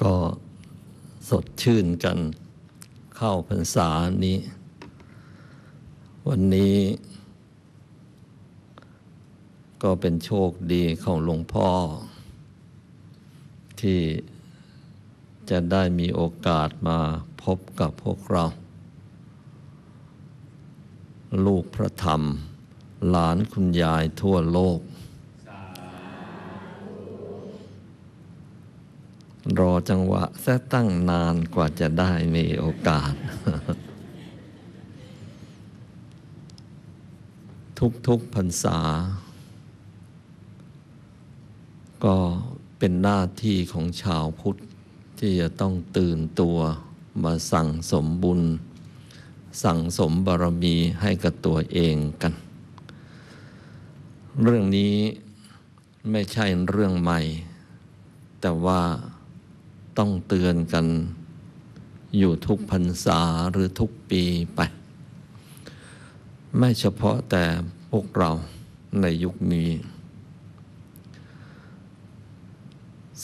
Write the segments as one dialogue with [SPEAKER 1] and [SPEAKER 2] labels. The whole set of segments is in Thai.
[SPEAKER 1] ก็สดชื่นกันเข้าพรรษานี้ วันนี้ก็เป็นโชคดีของหลวงพ่อ ที่จะได้มีโอกาสมาพบกับพวกเรา ลูกพระธรรม หลานคุณยายทั่วโลก รอจังหวะแท้ตั้งนานกว่าจะได้มีโอกาส ทุกๆพรรษา ก็เป็นหน้าที่ของชาวพุทธ ที่จะต้องตื่นตัวมาสั่งสมบุญ สั่งสมบารมีให้กับตัวเองกัน เรื่องนี้ไม่ใช่เรื่องใหม่ แต่ว่า ต้องเตือนกันอยู่ทุกพรรษาหรือทุกปีไป ไม่เฉพาะแต่พวกเราในยุคนี้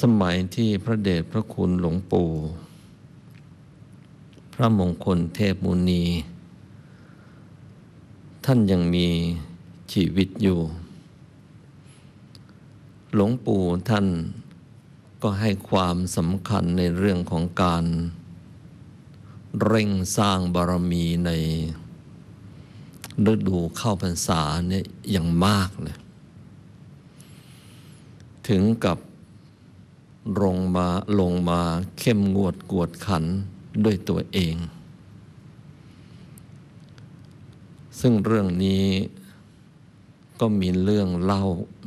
[SPEAKER 1] สมัยที่พระเดชพระคุณหลวงปู่พระมงคลเทพมุนี ท่านยังมีชีวิตอยู่ หลวงปู่ท่าน ก็ให้ความสำคัญในเรื่องของการ เร่งสร้างบารมีในฤดูเข้าพรรษาเนี่ยอย่างมากเลย ถึงกับลงมาลงมาเข้มงวดกวดขันด้วยตัวเอง ซึ่งเรื่องนี้ ก็มีเรื่องเล่า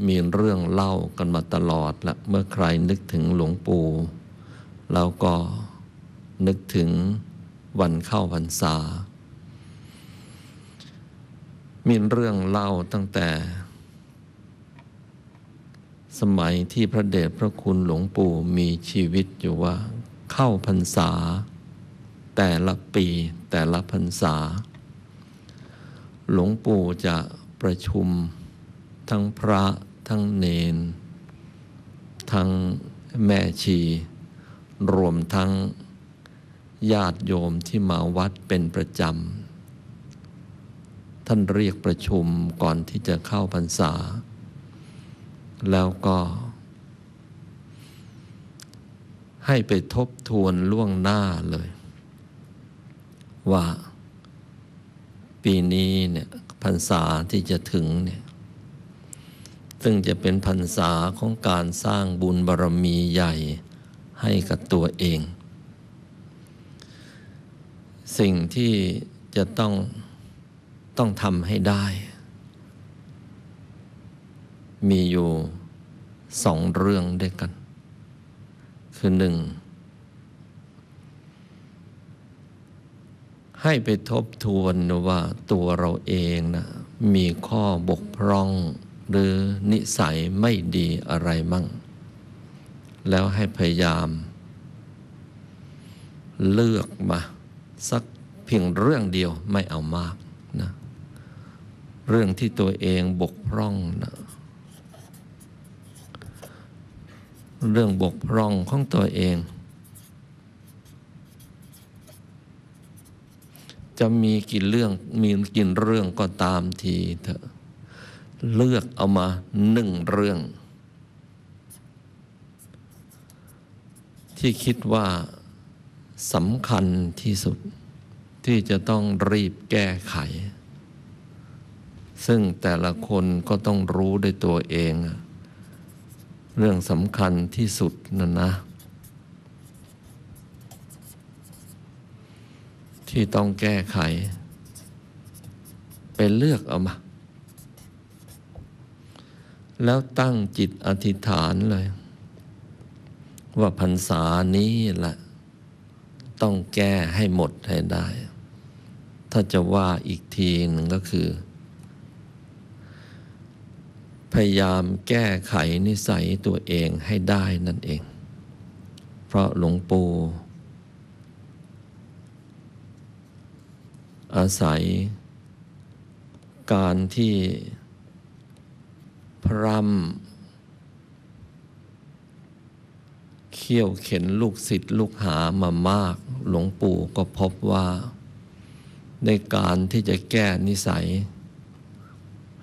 [SPEAKER 1] มีเรื่องเล่ากันมาตลอดละเมื่อใครนึกถึงหลวงปู่เราก็นึกถึงวันเข้าพรรษา มีเรื่องเล่าตั้งแต่ สมัยที่พระเดชพระคุณหลวงปู่มีชีวิตอยู่ว่า เข้าพรรษา แต่ละปีแต่ละพรรษา หลวงปู่จะประชุม ทั้งพระทั้งเนน ทั้งแม่ชี รวมทั้งญาติโยมที่มาวัดเป็นประจำ ท่านเรียกประชุมก่อนที่จะเข้าพรรษา แล้วก็ ให้ไปทบทวนล่วงหน้าเลย ว่าปีนี้เนี่ยพรรษาที่จะถึงเนี่ย ซึ่งจะเป็นพรรษาของการสร้างบุญบารรมีใหญ่ให้กับตัวเอง สิ่งที่จะต้องต้องทำให้ได้ มีอยู่สองเรื่องด้วยกัน คือหนึ่งให้ไปทบทวนว่าตัวเราเองนะมีข้อบกพร่อง หรือนิสัยไม่ดีอะไรมั่ง แล้วให้พยายาม เลือกมา สักเพียงเรื่องเดียวไม่เอามากนะเรื่องที่ตัวเองบกพร่องนะเรื่องบกพร่องของตัวเอง จะมีกี่เรื่องมีกี่เรื่องก็ตามทีเถอะ เลือกเอามาหนึ่งเรื่อง ที่คิดว่าสำคัญที่สุดที่จะต้องรีบแก้ไข ซึ่งแต่ละคนก็ต้องรู้ด้วยตัวเอง เรื่องสำคัญที่สุดนั่นนะ ที่ต้องแก้ไข ไปเลือกเอามา แล้วตั้งจิตอธิษฐานเลย ว่าพรรษานี้แหละต้องแก้ให้หมดให้ได้ ถ้าจะว่าอีกทีหนึ่งก็คือ พยายามแก้ไขนิสัยตัวเองให้ได้นั่นเอง เพราะหลวงปู่อาศัยการที่ พรำเขี่ยวเข็นลูกศิษย์ลูกหามามาก หลวงปู่ก็พบว่า ในการที่จะแก้นิสัย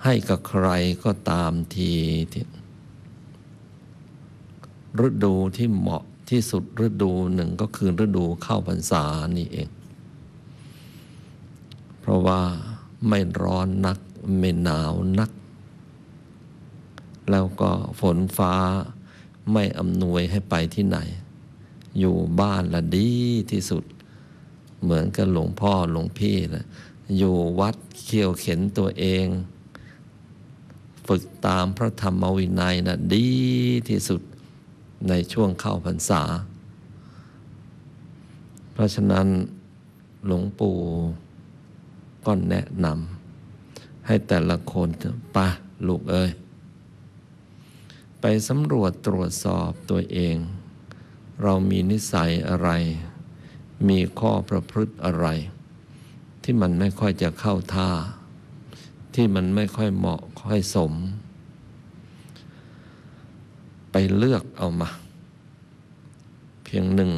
[SPEAKER 1] ให้กับใครก็ตามทีที่ฤดูที่เหมาะที่สุดฤดูหนึ่งก็คือฤดูเข้าพรรษานี่เอง เพราะว่าไม่ร้อนนัก ไม่หนาวนัก แล้วก็ฝนฟ้าไม่อำนวยให้ไปที่ไหน อยู่บ้านละดีที่สุด เหมือนกับหลวงพ่อหลวงพี่นะอยู่วัดเขี่ยวเข็นตัวเอง ฝึกตามพระธรรมวินัยนะดีที่สุดในช่วงเข้าพรรษา เพราะฉะนั้นหลวงปู่ก็แนะนำให้แต่ละคนปะลูกเอ้ย ไปสำรวจตรวจสอบตัวเอง เรามีนิสัยอะไร มีข้อประพฤติอะไร ที่มันไม่ค่อยจะเข้าท่า ที่มันไม่ค่อยเหมาะค่อยสม ไปเลือกเอามา เพียงหนึ่ง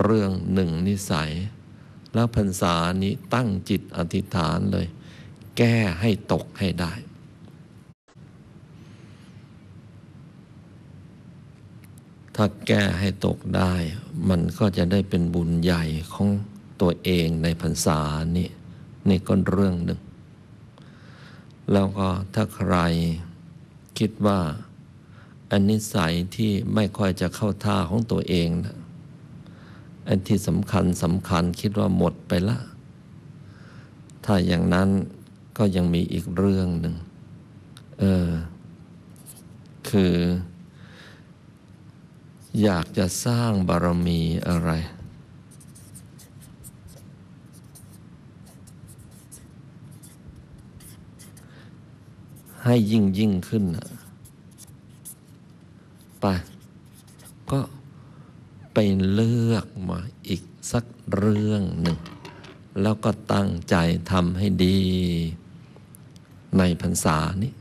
[SPEAKER 1] เรื่องหนึ่งนิสัย แล้วพรรษานี้ตั้งจิตอธิษฐานเลย แก้ให้ตกให้ได้ ถ้าแก้ให้ตกได้ มันก็จะได้เป็นบุญใหญ่ของตัวเองในพรรษานี้นี่ก็เรื่องหนึ่ง แล้วก็ถ้าใครคิดว่าอันนิสัยที่ไม่ค่อยจะเข้าท่าของตัวเองนะอันที่สำคัญสำคัญคิดว่าหมดไปละ ถ้าอย่างนั้นก็ยังมีอีกเรื่องหนึ่ง เออ คือ อยากจะสร้างบารมีอะไร ให้ยิ่งยิ่งขึ้นนะไป ก็ไปเลือกมาอีกสักเรื่องหนึ่ง แล้วก็ตั้งใจทำให้ดีในพรรษานี้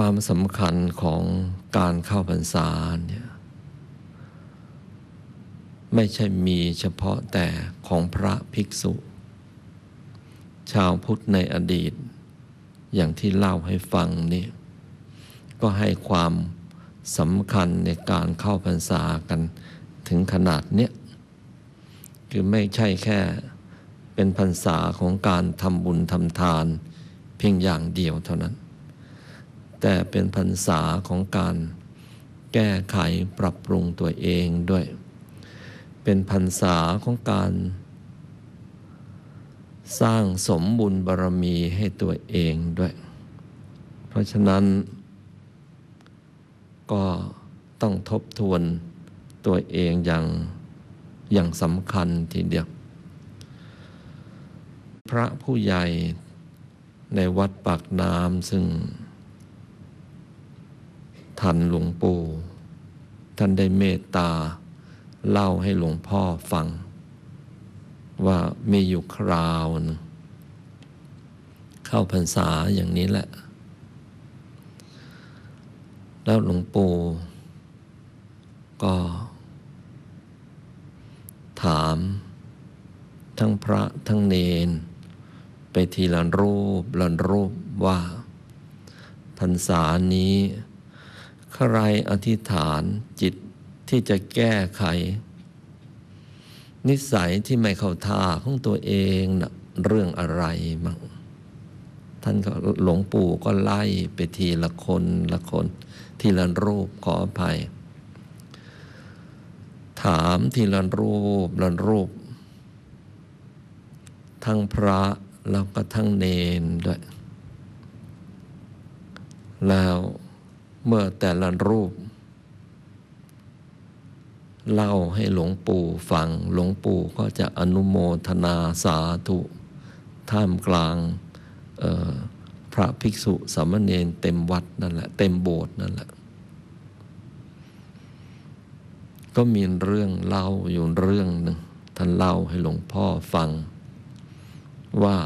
[SPEAKER 1] ความสำคัญของการเข้าพรรษาเนี่ยไม่ใช่มีเฉพาะแต่ของพระภิกษุ ชาวพุทธในอดีต อย่างที่เล่าให้ฟังนี่ก็ให้ความสำคัญในการเข้าพรรษากันถึงขนาดเนี้ยคือไม่ใช่แค่เป็นพรรษาของการทำบุญทำทาน เพียงอย่างเดียวเท่านั้น แต่เป็นพรรษาของการแก้ไขปรับปรุงตัวเองด้วย เป็นพรรษาของการ สร้างสมบุญบารมีให้ตัวเองด้วย เพราะฉะนั้น ก็ต้องทบทวนตัวเองอย่างอย่างสำคัญทีเดียว พระผู้ใหญ่ในวัดปากน้ำซึ่ง ท่านหลวงปู่ท่านได้เมตตา เล่าให้หลวงพ่อฟัง ว่ามีอยู่คราวนึงเข้าพรรษาอย่างนี้แหละ แล้วหลวงปู่ก็ ถาม ทั้งพระทั้งเนน ไปทีละรูปละรูปว่า พรรษานี้ ใครอธิษฐานจิตที่จะแก้ไข นิสัยที่ไม่เข้าท่าของตัวเองนะเรื่องอะไรมั่งท่านก็หลวงปู่ก็ไล่ไปทีละคนละคน ทีละรูปขออภัย ถามทีละรูปละรูป ทั้งพระแล้วก็ทั้งเนนด้วย แล้ว เมื่อแต่ละรูป เล่าให้หลวงปู่ฟังหลวงปู่ก็จะอนุโมทนาสาธุ ท่ามกลางพระภิกษุสามเณรเต็มวัดนั่นแหละ เต็มโบสถ์นั่นแหละ ก็มีเรื่องเล่าอยู่เรื่องหนึ่งท่านเล่าให้หลวงพ่อฟังว่า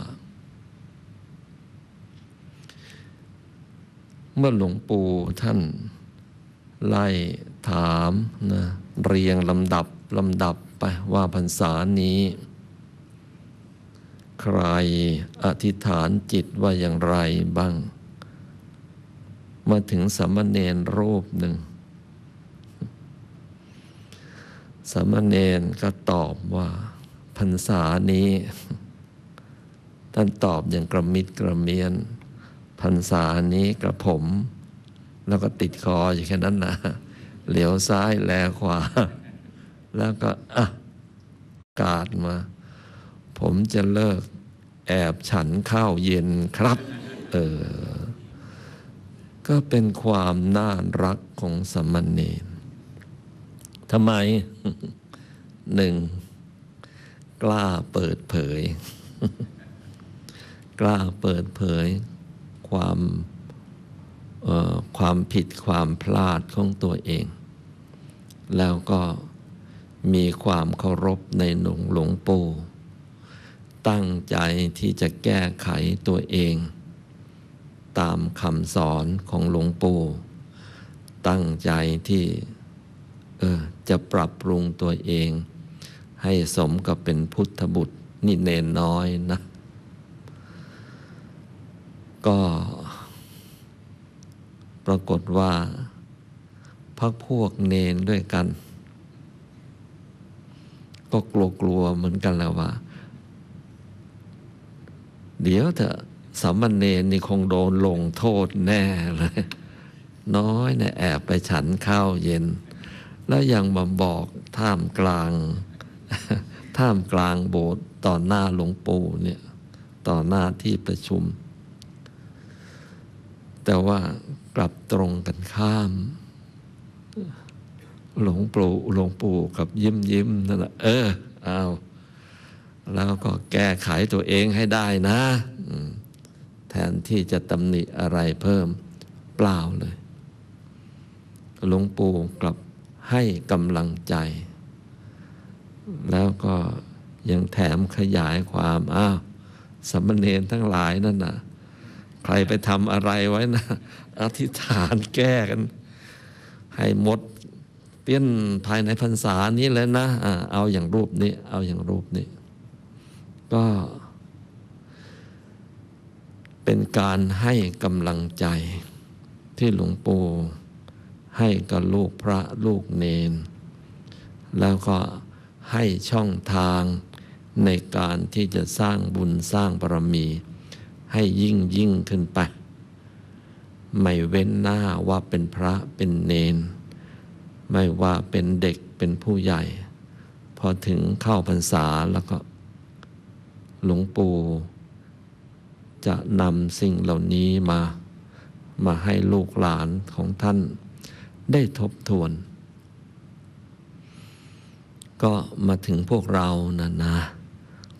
[SPEAKER 1] เมื่อหลวงปู่ท่านไล่ถามนะเรียงลำดับลำดับไปว่าพรรษานี้ ใครอธิษฐานจิตว่าอย่างไรบ้าง มาถึงสามเณรรูปหนึ่งสามเณรก็ตอบว่าพรรษานี้ ท่านตอบอย่างกระมิดกระเมียน พรรษานี้กระผม แล้วก็ติดคออยู่แค่นั้นนะเหลียวซ้ายแลขวา แล้วก็อะกาดมา ผมจะเลิกแอบฉันข้าวเย็นครับ เออ ก็เป็นความน่ารักของสมณเณรทำไมหนึ่ง กล้าเปิดเผย กล้าเปิดเผย ความความผิดความพลาดของตัวเอง แล้วก็มีความเคารพในหลวงหลวงปู่ ตั้งใจที่จะแก้ไขตัวเอง ตามคำสอนของหลวงปู่ ตั้งใจที่เออจะปรับปรุงตัวเอง ให้สมกับเป็นพุทธบุตรนี่เนนน้อยนะ ก็ปรากฏว่าพักพวกเนนด้วยกัน ก็กลัวกลัวเหมือนกันแล้วว่า เดี๋ยวเถอะสามเณรนี่คงโดนลงโทษแน่เลย น้อยเนี่ยแอบไปฉันข้าวเย็น แล้วยังมาบอกท่ามกลาง ท่ามกลางโบสถ์ต่อหน้าหลวงปู่เนี่ย ต่อหน้าที่ประชุม แต่ว่ากลับตรงกันข้าม หลวงปู่หลวงปู่กับยิ้มยิ้มนั่นแหละเออเอาแล้วก็แก้ไขตัวเองให้ได้นะแทนที่จะตำหนิอะไรเพิ่มเปล่าเลยหลวงปู่กลับให้กำลังใจ แล้วก็ยังแถมขยายความอ้าวสมณเณรทั้งหลายนั่นนะ ใครไปทำอะไรไว้นะ อธิษฐานแก้กัน ให้หมดเปี้ยนภายในพรรษานี้เลยนะอะเอาอย่างรูปนี้ เอาอย่างรูปนี้ ก็เป็นการให้กำลังใจที่หลวงปู่ให้กับลูกพระลูกเนน แล้วก็ให้ช่องทางในการที่จะสร้างบุญสร้างบารมี ให้ยิ่งยิ่งขึ้นไป ไม่เว้นหน้าว่าเป็นพระเป็นเนน ไม่ว่าเป็นเด็กเป็นผู้ใหญ่ พอถึงเข้าพรรษาแล้วก็ หลวงปู่จะนำสิ่งเหล่านี้มา มาให้ลูกหลานของท่านได้ทบทวน ก็มาถึงพวกเรานะนะ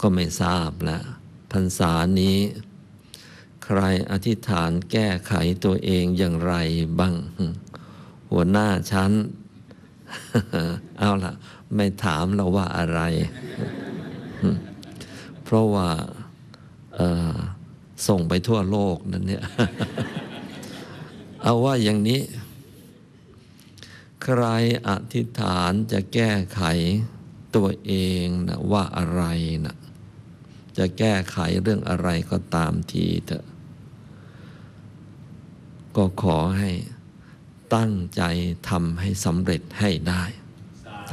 [SPEAKER 1] ก็ไม่ทราบแล้วพรรษานี้ รอธิษฐานแก้ไขตัวเองอย่างไรบ้าง หัวหน้าชั้น เอาละไม่ถามเราว่าอะไร เพราะว่าส่งไปทั่วโลกนั่นเนี่ย เอาว่าอย่างนี้ ใครอธิษฐานจะแก้ไขตัวเองนะว่าอะไรนะจะแก้ไขเรื่องอะไรก็ตามทีเถอะ ก็ขอให้ตั้งใจทำให้สำเร็จให้ได้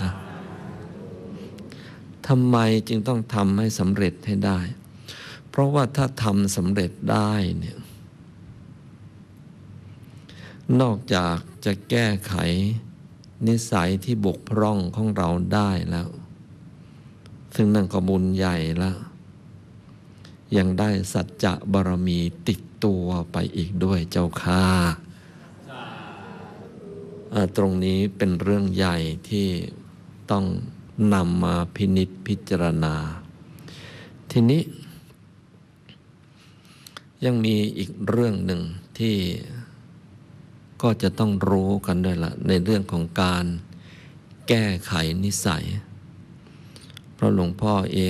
[SPEAKER 1] นะทำไมจึงต้องทำให้สำเร็จให้ได้ เพราะว่าถ้าทำสำเร็จได้เนี่ยนอกจากจะแก้ไขนิสัยที่บกพร่องของเราได้แล้ว ซึ่งนั่นก็บุญใหญ่แล้ว ยังได้สัจจะบารมีติดตัวไปอีกด้วยเจ้าค่ะตรงนี้เป็นเรื่องใหญ่ที่ต้องนำมาพินิษพิจารณา ทีนี้ ยังมีอีกเรื่องหนึ่งที่ก็จะต้องรู้กันด้วยละในเรื่องของการแก้ไขนิสัย เพราะหลวงพ่อเอง